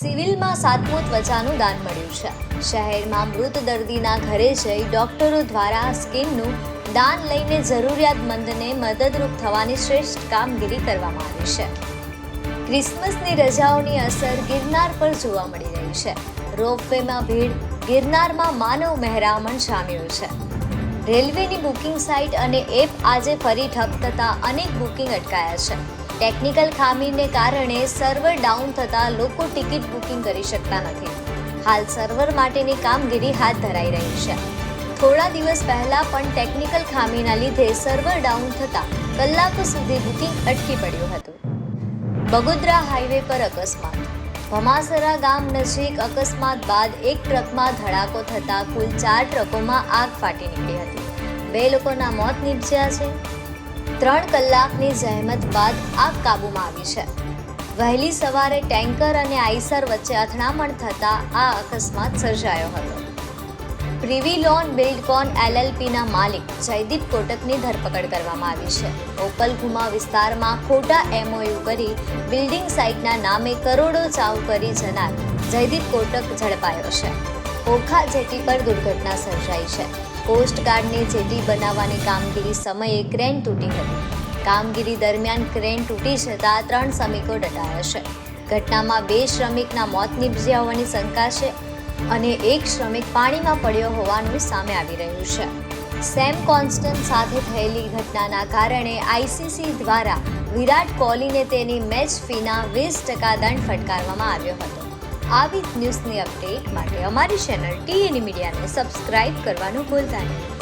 સિવિલમાં સાતમું ત્વચાનું દાન મળ્યું છે. શહેરમાં મૃત દર્દીના ઘરે જઈ ડોક્ટરો દ્વારા સ્કિનનું દાન લઈને જરૂરિયાતમંદને મદદરૂપ થવાની શ્રેષ્ઠ કામગીરી કરવામાં આવી છે. ક્રિસમસની રજાઓની અસર ગિરનાર પર જોવા મળી રહી છે. રોપવેમાં ભીડ, ગિરનારમાં માનવ મહેરામણ જામ્યું છે. રેલવેની બુકિંગ સાઇટ અને એપ આજે ફરી ઠપ થતાં અનેક બુકિંગ અટકાયા છે. ટેકનિકલ ખામીને કારણે સર્વર ડાઉન થતાં લોકો ટિકિટ બુકિંગ કરી શકતા નથી. હાલ સર્વર માટેની કામગીરી હાથ ધરાઈ રહી છે. થોડા દિવસ પહેલા પણ ટેકનિકલ ખામીના લીધે સર્વર ડાઉન થતાં કલાકો સુધી બુકિંગ અટકી પડ્યું હતું. બગોદરા હાઈવે પર અકસ્માત. ભમાસરા ગામ નજીક અકસ્માત બાદ એક ટ્રકમાં ધડાકો થતાં કુલ ચાર ટ્રકોમાં આગ ફાટી નીકળી હતી. બે લોકોના મોત નીપજ્યા છે. ત્રણ કલાકની જહેમત બાદ આગ કાબૂમાં આવી છે. વહેલી સવારે ટેન્કર અને આઈસર વચ્ચે અથડામણ થતાં આ અકસ્માત સર્જાયો હતો. પ્રિવિલોન બિલ્ડકોન એલએલપીના માલિક જયદીપ કોટકની ધરપકડ કરવામાં આવી છે. ઓપલઘુમા વિસ્તારમાં ખોટા એમઓયુ કરી બિલ્ડિંગ સાઇટના નામે કરોડો ચાવ કરી જનાર જયદીપ કોટક ઝડપાયો છે. ઓખા જેટી પર દુર્ઘટના સર્જાઈ છે. કોસ્ટગાર્ડની જેટી બનાવવાની કામગીરી સમયે ક્રેન તૂટી હતી. કામગીરી દરમિયાન ક્રેન તૂટી જતાં ત્રણ શ્રમિકો દટાયા છે. ઘટનામાં બે શ્રમિકના મોત નીપજ્યા હોવાની શંકા છે અને એક શ્રમિક પાણીમાં પડ્યો હોવાનું સામે આવી રહ્યું છે. સેમ કોન્સ્ટન્ટ સાથે થયેલી ઘટનાના કારણે આઈસીસી દ્વારા વિરાટ કોહલીને તેની મેચ ફીના વીસ ટકા દંડ ફટકારવામાં આવ્યો હતો. આવી જ ન્યૂઝની અપડેટ માટે અમારી ચેનલ ટીએની મીડિયાને સબસ્ક્રાઇબ કરવાનું ભૂલતા નહીં.